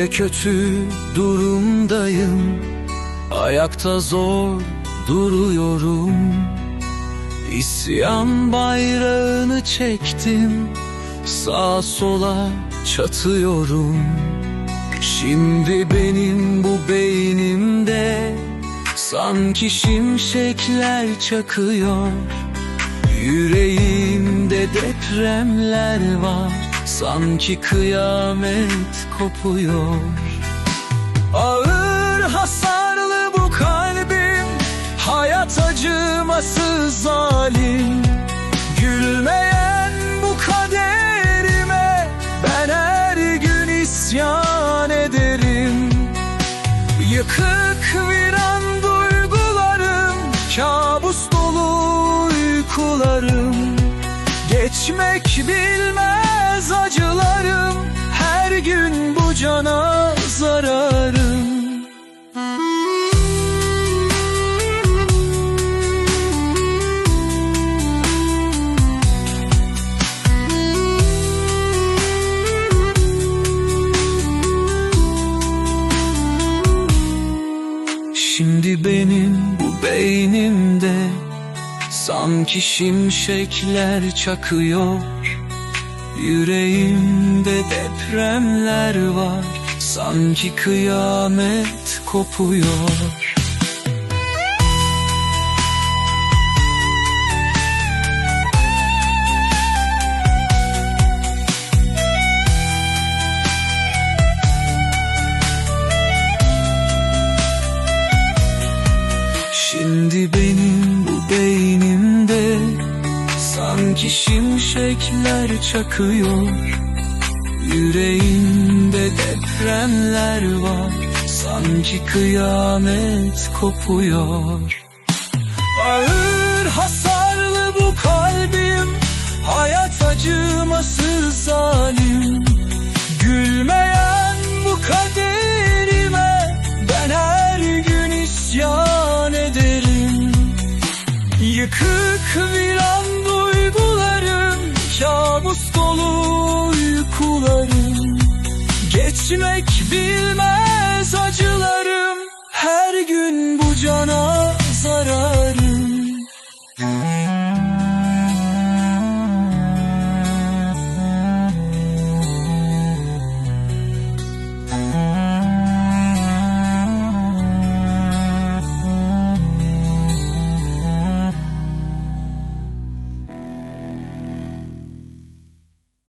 Öyle kötü durumdayım. Ayakta zor duruyorum. İsyan bayrağını çektim. Sağa sola çatıyorum. Şimdi benim bu beynimde Sanki şimşekler çakıyor. Yüreğimde depremler var Sanki kıyamet kopuyor. Ağır hasarlı bu kalbim Hayat acımasız zalim. Gülmeyen bu kaderime Ben her gün isyan ederim. Yıkık viran duygularım Kabus dolu uykularım. Geçmek bilmez Şimdi benim bu beynimde Sanki şimşekler çakıyor. Yüreğimde depremler var Sanki kıyamet kopuyor Şimdi benim bu beynimde Sanki şimşekler çakıyor. Yüreğimde depremler var Sanki kıyamet kopuyor. Ağır hasarlı Yıkık viran duygularım Kabus dolu uykularım. Geçmek bilmez acılarım Her gün bu cana zararım